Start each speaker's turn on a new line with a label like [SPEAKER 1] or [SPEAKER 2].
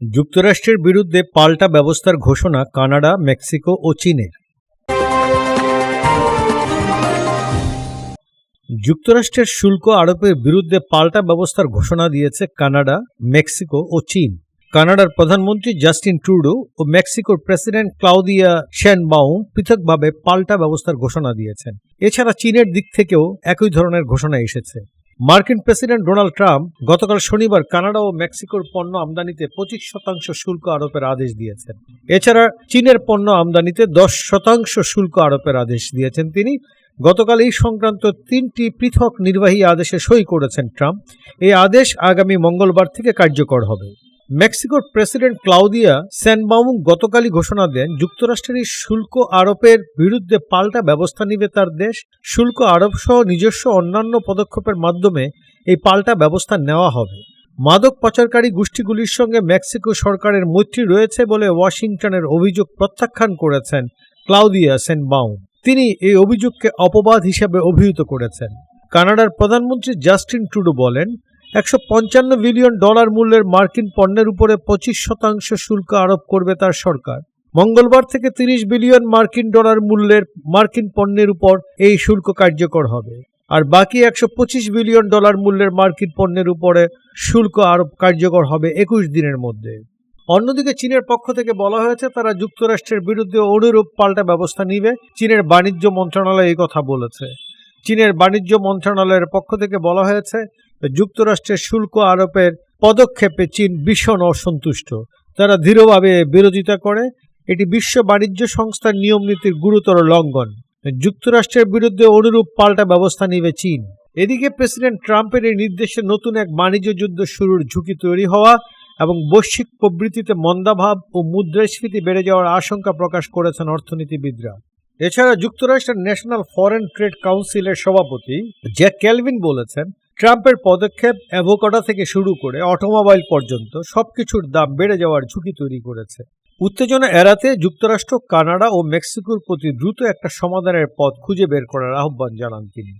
[SPEAKER 1] যুক্তরাষ্ট্রের বিরুদ্ধে পাল্টা ব্যবস্থার ঘোষণা কানাডা, মেক্সিকো ও চীনের। যুক্তরাষ্ট্রের শুল্ক আরোপের বিরুদ্ধে পাল্টা ব্যবস্থার ঘোষণা দিয়েছে কানাডা, মেক্সিকো ও চীন। কানাডার প্রধানমন্ত্রী জাস্টিন ট্রুডো ও মেক্সিকোর প্রেসিডেন্ট ক্লাউদিয়া শ্যানবাউম পৃথকভাবে পাল্টা ব্যবস্থার ঘোষণা দিয়েছেন। এছাড়া চীনের দিক থেকেও একই ধরনের ঘোষণা এসেছে। মার্কিন প্রেসিডেন্ট ডোনাল্ড ট্রাম্প গতকাল শনিবার কানাডা ও মেক্সিকোর পণ্য আমদানিতে পঁচিশ শতাংশ শুল্ক আরোপের আদেশ দিয়েছেন। এছাড়া চীনের পণ্য আমদানিতে দশ শতাংশ শুল্ক আরোপের আদেশ দিয়েছেন তিনি। গতকাল এই সংক্রান্ত তিনটি পৃথক নির্বাহী আদেশে সই করেছেন ট্রাম্প। এই আদেশ আগামী মঙ্গলবার থেকে কার্যকর হবে। মেক্সিকোর প্রেসিডেন্ট ক্লাউদিয়া স্যানবাউম গতকালই ঘোষণা দেন, যুক্তরাষ্ট্রের এই শুল্ক আরোপের বিরুদ্ধে পাল্টা ব্যবস্থা নিবে তার দেশ। শুল্ক আরোপ সহ নিজস্ব অন্যান্য পদক্ষেপের মাধ্যমে এই পাল্টা ব্যবস্থা নেওয়া হবে। মাদক পাচারকারী গোষ্ঠীগুলির সঙ্গে মেক্সিকো সরকারের মৈত্রী রয়েছে বলে ওয়াশিংটনের অভিযোগ প্রত্যাখ্যান করেছেন ক্লাউদিয়া সেনবাউম। তিনি এই অভিযোগকে অপবাদ হিসেবে অভিহিত করেছেন। কানাডার প্রধানমন্ত্রী জাস্টিন ট্রুডো বলেন একশো পঞ্চান্ন বিলিয়ন ডলার মূল্যের মার্কিন পণ্যের উপরে পঁচিশ শতাংশ শুল্ক আরোপ করবে তার সরকার। মঙ্গলবার থেকে তিরিশ বিলিয়ন মার্কিন ডলার মূল্যের মার্কিন পণ্যের উপর এই শুল্ক কার্যকর হবে। আর বাকি একশো পঁচিশ বিলিয়ন ডলার মূল্যের মার্কিন পণ্যের উপরে শুল্ক আরোপ কার্যকর হবে একুশ দিনের মধ্যে। অন্যদিকে চীনের পক্ষ থেকে বলা হয়েছে, তারা যুক্তরাষ্ট্রের বিরুদ্ধে অনুরূপ পাল্টা ব্যবস্থা নিবে। চীনের বাণিজ্য মন্ত্রণালয় এই কথা বলেছে। চীনের বাণিজ্য মন্ত্রণালয়ের পক্ষ থেকে বলা হয়েছে যুক্তরাষ্ট্রের শুল্ক আরোপের পদক্ষেপে চীন ভীষণ অসন্তুষ্ট। তারা দৃঢ়ভাবে বিরোধিতা করে। এটি বিশ্ব বাণিজ্য সংস্থার নিয়ম নীতির গুরুতর লঙ্ঘন। যুক্তরাষ্ট্রের বিরুদ্ধে অনুরূপ পাল্টা ব্যবস্থা নিবে চীন। এদিকে প্রেসিডেন্ট ট্রাম্পের এই নির্দেশে নতুন এক বাণিজ্য যুদ্ধ শুরুর ঝুঁকি তৈরি হওয়া এবং বৈশ্বিক প্রবৃত্তিতে মন্দাভাব ও মুদ্রাস্ফীতি বেড়ে যাওয়ার আশঙ্কা প্রকাশ করেছেন অর্থনীতিবিদরা। এছাড়া যুক্তরাষ্ট্রের ন্যাশনাল ফরেন ট্রেড কাউন্সিলের সভাপতি জ্যাক ক্যালভিন বলেছেন ট্রাম্পের পদক্ষেপ অ্যাভোকাডা থেকে শুরু করে অটোমোবাইল পর্যন্ত সব কিছুর দাম বেড়ে যাওয়ার ঝুঁকি তৈরি করেছে। উত্তেজনা এড়াতে যুক্তরাষ্ট্র, কানাডা ও মেক্সিকোর প্রতি দ্রুত একটা সমাধানের পথ খুঁজে বের করার আহ্বান জানান তিনি।